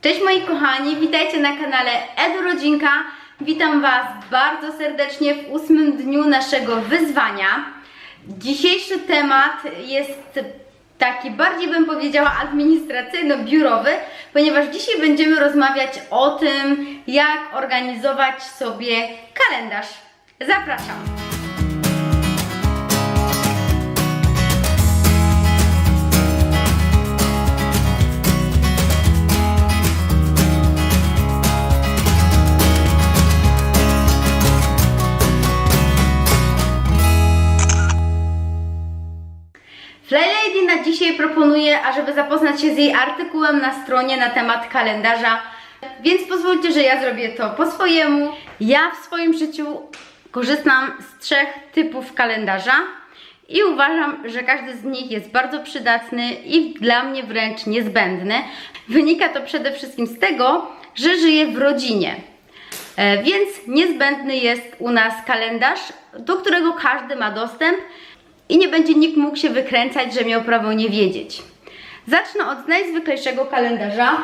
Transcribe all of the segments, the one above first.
Cześć moi kochani, witajcie na kanale Edu Rodzinka. Witam Was bardzo serdecznie w ósmym dniu naszego wyzwania. Dzisiejszy temat jest taki bardziej bym powiedziała administracyjno-biurowy, ponieważ dzisiaj będziemy rozmawiać o tym, jak organizować sobie kalendarz. Zapraszam! Flylady na dzisiaj proponuje, ażeby zapoznać się z jej artykułem na stronie na temat kalendarza, więc pozwólcie, że ja zrobię to po swojemu. Ja w swoim życiu korzystam z trzech typów kalendarza i uważam, że każdy z nich jest bardzo przydatny i dla mnie wręcz niezbędny. Wynika to przede wszystkim z tego, że żyję w rodzinie. E, Więc niezbędny jest u nas kalendarz, do którego każdy ma dostęp i nie będzie nikt mógł się wykręcać, że miał prawo nie wiedzieć. Zacznę od najzwyklejszego kalendarza.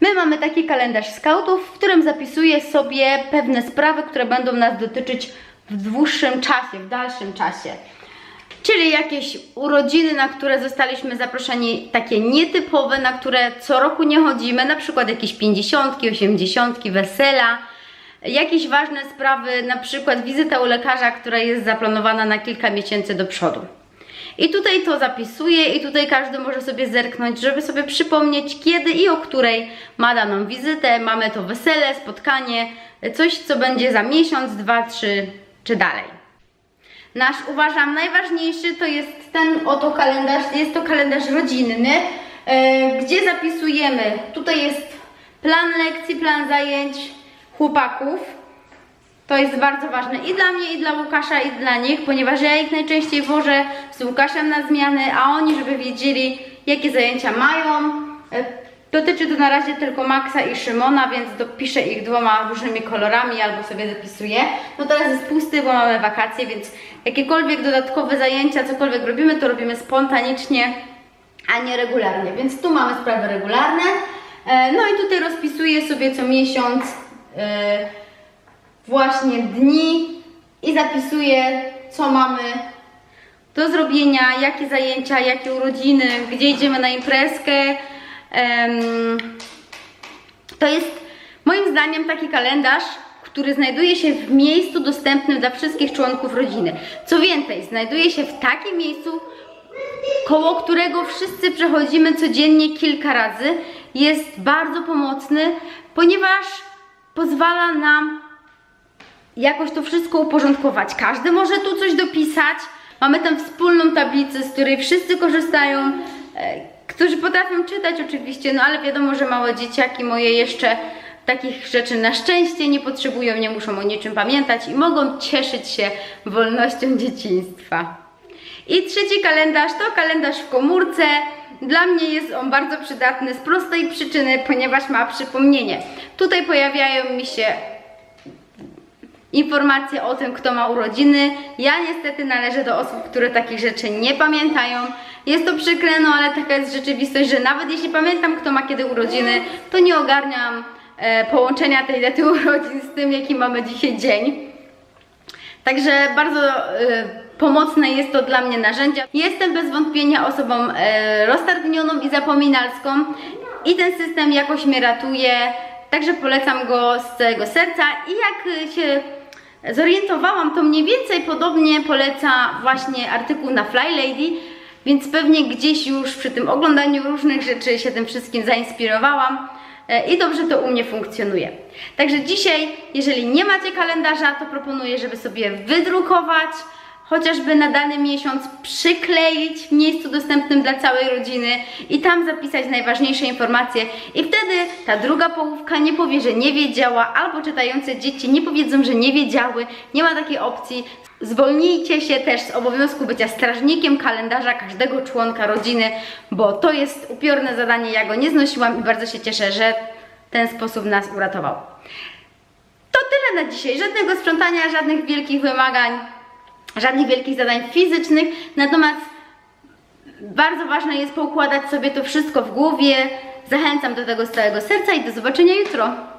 My mamy taki kalendarz skautów, w którym zapisuję sobie pewne sprawy, które będą nas dotyczyć w dłuższym czasie, w dalszym czasie. Czyli jakieś urodziny, na które zostaliśmy zaproszeni, takie nietypowe, na które co roku nie chodzimy, na przykład jakieś 50, 80, wesela, jakieś ważne sprawy, na przykład wizyta u lekarza, która jest zaplanowana na kilka miesięcy do przodu. I tutaj to zapisuję i tutaj każdy może sobie zerknąć, żeby sobie przypomnieć kiedy i o której ma daną wizytę, mamy to wesele, spotkanie, coś co będzie za miesiąc, dwa, trzy czy dalej. Nasz uważam najważniejszy to jest ten oto kalendarz, jest to kalendarz rodzinny, e, gdzie zapisujemy, tutaj jest plan lekcji, plan zajęć chłopaków. To jest bardzo ważne i dla mnie, i dla Łukasza, i dla nich, ponieważ ja ich najczęściej wożę z Łukaszem na zmiany, a oni, żeby wiedzieli, jakie zajęcia mają. E, Dotyczy to na razie tylko Maxa i Szymona, więc dopiszę ich dwoma różnymi kolorami albo sobie zapisuję. No teraz jest pusty, bo mamy wakacje, więc jakiekolwiek dodatkowe zajęcia, cokolwiek robimy, to robimy spontanicznie, a nie regularnie. Więc tu mamy sprawy regularne. E, No i tutaj rozpisuję sobie co miesiąc właśnie dni i zapisuję, co mamy do zrobienia, jakie zajęcia, jakie urodziny, gdzie idziemy na imprezkę. To jest moim zdaniem taki kalendarz, który znajduje się w miejscu dostępnym dla wszystkich członków rodziny. Co więcej, znajduje się w takim miejscu, koło którego wszyscy przechodzimy codziennie kilka razy. Jest bardzo pomocny, ponieważ pozwala nam jakoś to wszystko uporządkować. Każdy może tu coś dopisać. Mamy tam wspólną tablicę, z której wszyscy korzystają, e, którzy potrafią czytać oczywiście, no ale wiadomo, że małe dzieciaki moje jeszcze takich rzeczy na szczęście nie potrzebują, nie muszą o niczym pamiętać i mogą cieszyć się wolnością dzieciństwa. I trzeci kalendarz to kalendarz w komórce. Dla mnie jest on bardzo przydatny z prostej przyczyny, ponieważ ma przypomnienie. Tutaj pojawiają mi się informacje o tym, kto ma urodziny. Ja niestety należę do osób, które takich rzeczy nie pamiętają. Jest to przykre, no ale taka jest rzeczywistość, że nawet jeśli pamiętam, kto ma kiedy urodziny, to nie ogarniam e, połączenia tej daty urodzin z tym, jaki mamy dzisiaj dzień. Także bardzo e, pomocne jest to dla mnie narzędzie. Jestem bez wątpienia osobą e, roztargnioną i zapominalską i ten system jakoś mnie ratuje. Także polecam go z całego serca i jak się zorientowałam, to mniej więcej podobnie poleca właśnie artykuł na Fly Lady, więc pewnie gdzieś już przy tym oglądaniu różnych rzeczy się tym wszystkim zainspirowałam e, i dobrze to u mnie funkcjonuje. Także dzisiaj, jeżeli nie macie kalendarza, to proponuję, żeby sobie wydrukować, chociażby na dany miesiąc przykleić w miejscu dostępnym dla całej rodziny i tam zapisać najważniejsze informacje i wtedy ta druga połówka nie powie, że nie wiedziała, albo czytające dzieci nie powiedzą, że nie wiedziały, nie ma takiej opcji. Zwolnijcie się też z obowiązku bycia strażnikiem kalendarza każdego członka rodziny, bo to jest upiorne zadanie, ja go nie znosiłam i bardzo się cieszę, że ten sposób nas uratował. To tyle na dzisiaj. Żadnego sprzątania, żadnych wielkich wymagań, żadnych wielkich zadań fizycznych. Natomiast bardzo ważne jest poukładać sobie to wszystko w głowie, Zachęcam do tego z całego serca i do zobaczenia jutro.